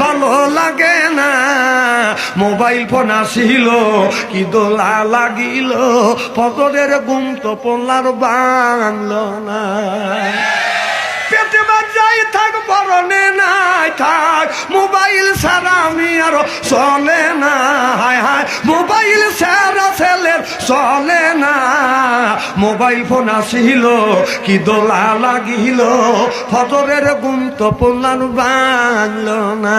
ভালো লাগে না। মোবাইল ফোন আসিল, কি দোলা লাগিল, ফজরের গুম তো পোলার বানল না। পেটে বাজাই থাক বরণে নাই থাক, মোবাইল ছাড়া আমি আর চলে না। চলে না। মোবাইল ফোন আসিল, কি দোলা লাগিল। ফজরের গুম তো পড়লার বাংলো না।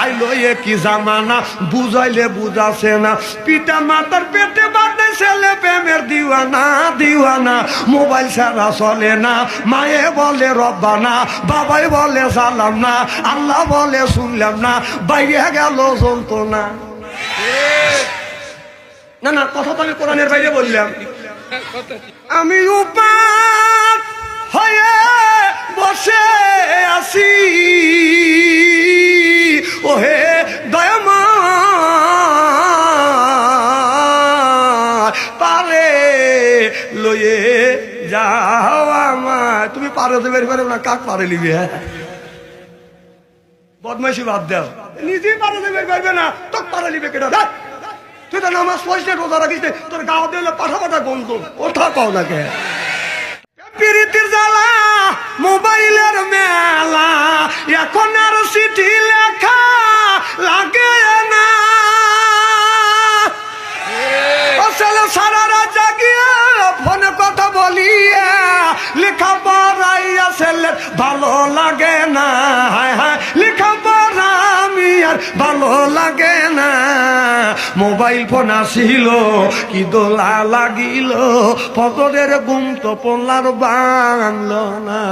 আইলো এ কি জামানা, বুঝাইলে বুঝাছে না। পিতা মাতার পেটে বাদে ছেলে প্রেমের দিওয়ানা দিওয়ানা। মোবাইল ছাড়া চলে না। মায়ে বলে, রব্বানা। বাবাই বলে, সালাম না। আল্লাহ বলে, শুনলাম না। বাইরে গেল যন্ত্রণা। না না না, কথা তো আমি কোরআনের বাইরে বললাম। আমি উপার হয়ে বসে আছি। ওহে দয়ামা পারে লয়ে যাও আমার তুমি পারে তো বের করে না, কাক পারে লিবি হ্যাঁ? বদমাইশি বাদ দাও। নিজেই পারে বের করবে না তো পারে লিবে কেটা তুই তো নামাজ পড়িস না রোজা রাখিস না, তোর গাও দিলে পাঠা পাঠা গন্ধ ওঠা পাও না প্রীতির জ্বালা মোবাইলের মেলা এখন আর চিঠি লেখা লাগে না। ছেলে সারা রাত জাগিয়ে ফোনে কথা বলিয়ে লেখা পড়াইয়া ছেলে ভালো লাগে না। হায় হায় লেখা পড়া আমি আর ভালো লাগে না। মোবাইল ফোন আসিল, কি দোলা লাগিল, ফজরের গুম তো পোলার বাংল না।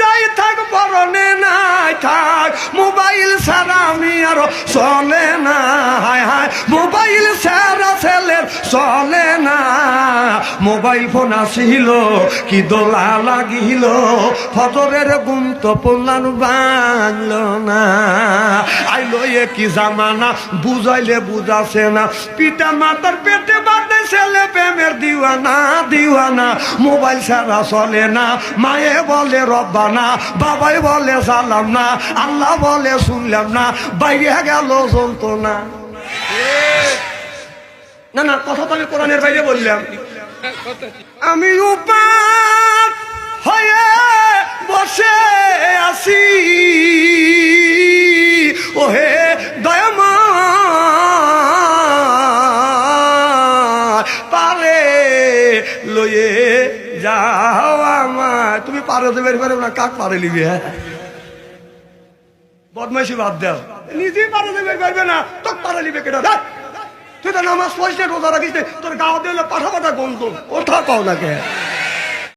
যাই থাক বরণে নাই থাক, মোবাইল ছাড়া আমি আর চলে না। হায় হায়, মোবাইল ছাড়া ছেলের চলে মোবাইল ফোন আসিল, কি দোলা লাগিল, ফজরের গুম তো পড়লার বাংলো না। আইলো এ কি জামানা, বুঝাইলে বুঝাছে না। পিতা মাতার পেটে বাদে ছেলে প্রেমের দিওয়ানা দিওয়ানা। মোবাইল ছাড়া চলে না, মায়ে বলে রব্বানা, বাবাই বলে সালাম না, আল্লাহ বলে শুনলাম না, বাইরে গেল যন্ত্রণা। না না, কথা তো আমি কোরআনের বাইরে বললাম। আমি উপার হয়ে বসে আছি। ওহে দয়ামা পারে লয়ে যাও আমার তুমি পারে তো বের করে না, কাক পারে লিবি হ্যাঁ? বদমাইশি বাদ দাও। নিজেই পারে বের করবে না তো পারে লিবে কেটা তুই তো নামাজ পড়িস না রোজা রাখিস তোর গাওয়া দিলে পাঠা পাঠা গন্ধ ওঠা পাও না কে?